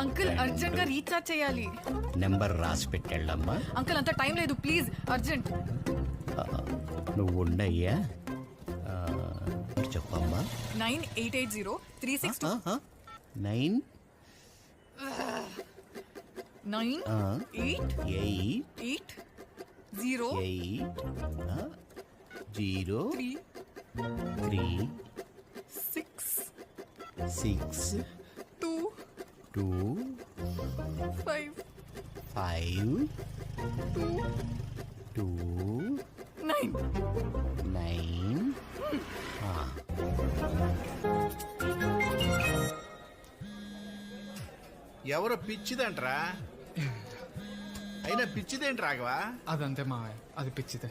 Uncle అర్జెంట్గా recharge చేయాలి. Number రాసి పెట్టాళ్ళమ్మా. అంకుల్ అంత టైం లేదు ప్లీజ్ అర్జెంట్. నువ్వు ఉండయ్యా? చెప్పమ్మా. Nine eight eight zero three six nine? Nine eight eight? Eight zero eight zero three three six six two two five five two two nine nine ఎవరో పిచ్చిదంట్రా? అయినా పిచ్చిదేంటి రాఘవా? అదంతే మావయ్య అది పిచ్చిదే.